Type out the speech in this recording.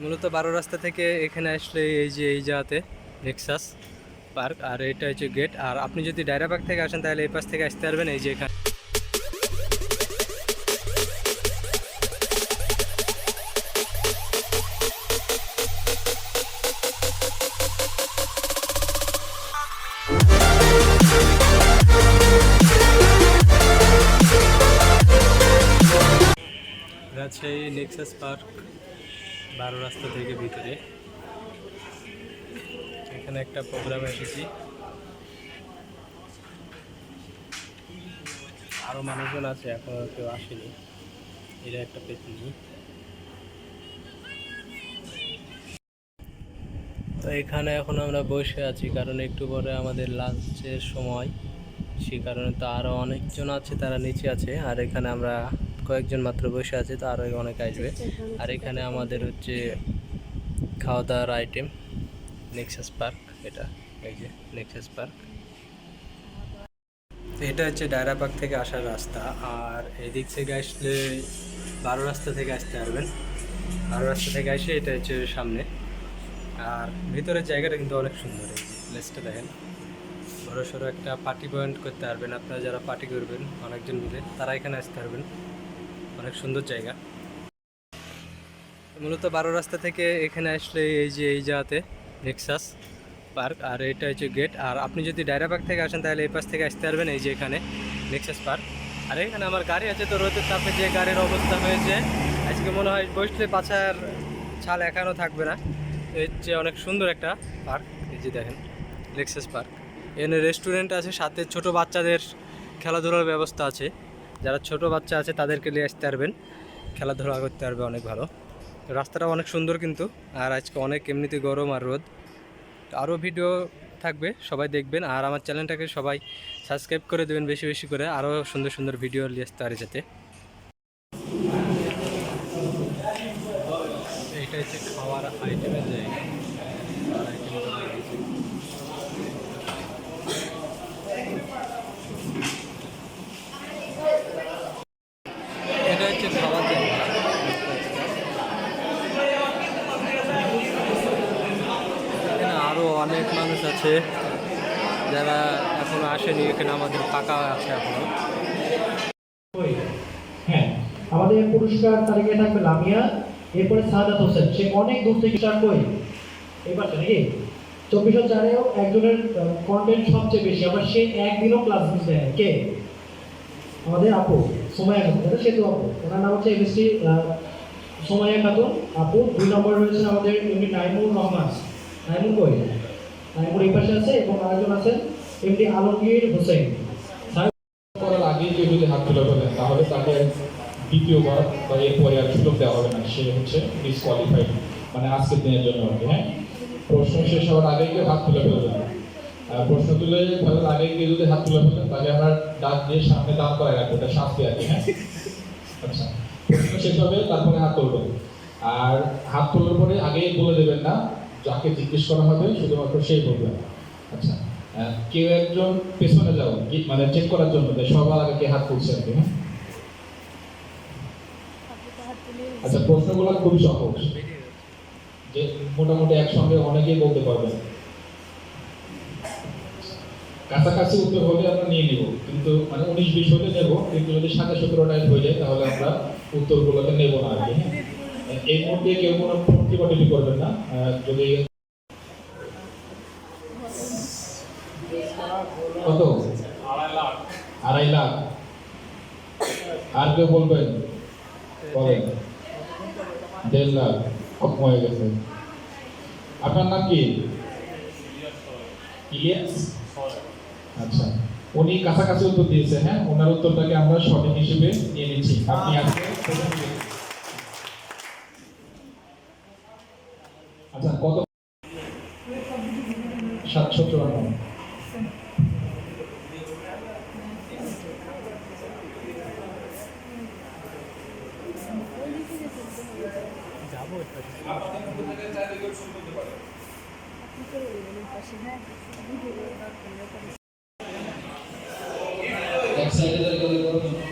মূলত বারো রাস্তা থেকে এখানে আসলে এই যে এই জায়গাতে নেক্সাস পার্ক আর এটা হচ্ছে গেট আর আপনি যদি ডায়রা পার্ক থেকে আসেন, তাহলে এই পাশ থেকে আসতে পারবেন এই যে এখানে। রাজশাহী নেক্সাস পার্ক বারো রাস্তা থেকে ভিতরে। এখানে একটা প্রোগ্রাম এসেছি। আরও মানুষজন আছে, এখনও কেউ আসেনি। এটা একটা পেতনি তো এখানে এখন আমরা বসে আছি, কারণ একটু পরে আমাদের লাঞ্চের সময়। সে কারণে তো আরও অনেকজন আছে, তারা নিচে আছে। আর এখানে আমরা কয়েকজন মাত্র বসে আছে, তো আরও অনেক আসবে। আর এখানে আমাদের হচ্ছে খাওয়া দাওয়ার আইটেম নেক্সাস পার্ক এটা, এই যে নেক্সাস পার্ক এটা হচ্ছে ডায়রা পার্ক থেকে আসার রাস্তা, আর এদিক থেকে আসলে বারো রাস্তা থেকে আসতে পারবেন। বারো রাস্তা থেকে আসে, এটা হচ্ছে সামনে। আর ভিতরের জায়গাটা কিন্তু অনেক সুন্দর প্লেসটা দেখেন। বড় সড়ো একটা পার্টি পয়েন্ট করতে পারবেন আপনারা, যারা পার্টি করবেন অনেকজন মিলে, তারা এখানে আসতে পারবেন। অনেক সুন্দর জায়গা। মূলত বারো রাস্তা থেকে এখানে আসলে এই যে এই জায়গাতে নেক্সাস পার্ক আর এটা হচ্ছে গেট আর আপনি যদি ডায়রা পার্ক থেকে আসেন তাহলে এই পাশ থেকে আসতে পারবেন এই যে এখানে নেক্সাস পার্ক আর এখানে আমার গাড়ি আছে তো রোদের তাপে যে গাড়ির অবস্থা হয়েছে, আজকে মনে হয় বসলে পাছার ছাল এখানেও থাকবে না। এর যে অনেক সুন্দর একটা পার্ক এই যে দেখেন নেক্সাস পার্ক এখানে রেস্টুরেন্ট আছে, সাথে ছোট বাচ্চাদের খেলাধুলার ব্যবস্থা আছে। যারা ছোট বাচ্চা আছে, তাদেরকে নিয়ে আসতে পারবেন। খেলাধুলা করতে পারবে অনেক ভালো। রাস্তাটা অনেক সুন্দর কিন্তু, আর আজকে অনেক এমনিতে গরম আর রোদ। আরও ভিডিও থাকবে, সবাই দেখবেন। আর আমার চ্যানেলটাকে সবাই সাবস্ক্রাইব করে দেবেন বেশি বেশি করে। আরও সুন্দর সুন্দর ভিডিও নিয়ে আসতে পারে যাতে। এইটা হচ্ছে খাওয়ার আইটেমের জায়গা খাওয়ার আইটেমগুলো রয়েছে। এটা হচ্ছে খাওয়ার জায়গা এখানে আরও অনেক মানুষ আছে যারা এখনও আসেনি, এখানে আমাদের ফাঁকা আছে এখনও। হ্যাঁ আমাদের পুরস্কার তালিকায় থাকবে লামিয়া, এরপরে সাদাত হোসেন, সে অনেক দূর থেকে স্টার্ট করি এবার নাকি? চব্বিশশো চারেও একজনের কন্টেন্ট সবচেয়ে বেশি, আবার সে একদিনও ক্লাস মিস দেয় কে? আমাদের আপু সোমায়া খাতুন? সে তো আপু। ওনার নাম হচ্ছে এমএসটি সোমায়া খাতুন। আপু, দুই নম্বরে রয়েছেন আমাদের এমডি নাইমুর রহমান। নাইমুর কই? নাইমুর এই পাশে আছে এবং আরেকজন আছেন এমডি আলমগীর হোসেন। করার আগে কেউ যদি হাত তুলে ফেলেন তাহলে তাকে দ্বিতীয়বার বা এরপরে আর সুযোগ দেওয়া হবে না। সে হচ্ছে ডিসকোয়ালিফাইড মানে আজকের দিনের জন্য কি হ্যাঁ? প্রশ্ন শেষ হওয়ার আগে কেউ হাত তুলে ফেলবেন প্রশ্ন তুলে ফেলার আগে কেউ যদি হাত তুলে ফেলেন তাহলে আমরা ডাক দিয়ে সামনে দাঁড় করাই রাখব, এটা শাস্তি আর কি হ্যাঁ? আচ্ছা প্রশ্ন শেষ হবে, তারপরে হাত তুলবেন। আর হাত তোলার পরে আগেই বলে দেবেন না যাকে জিজ্ঞেস করা হবে, শুধুমাত্র সেই বলবে আচ্ছা কেউ একজন পেছনে যাও মানে চেক করার জন্য সবার আগে কে হাত তুলছে আর কি হ্যাঁ? আচ্ছা প্রশ্নগুলো খুবই সহজ। যে মোটামুটি একসঙ্গে অনেকেই বলতে পারবেন কাছাকাছি উত্তর হলে আমরা নিয়ে নিব, কিন্তু মানে উনিশ বিশ হলে নেব, কিন্তু যদি সাথে সতেরো টাইম হয়ে যায়, তাহলে আমরা উত্তরগুলোকে নেব না আর কি হ্যাঁ? এই মুহূর্তে কেউ কোনো প্রতিবাদিত করবেন না। যদি কত? আড়াই লাখ। আর কেউ বলবেন? বলেন। দেড় লাখ। কম হয়ে গেছে। আপনার নাম কি? আচ্ছা। উনি কাছাকাছি উত্তর দিয়েছে হ্যাঁ? ওনার উত্তরটাকে আমরা সঠিক হিসেবে নিয়ে নিচ্ছি। আপনি আজকে কত? সাতশো চুয়ান্ন। এক সাইডে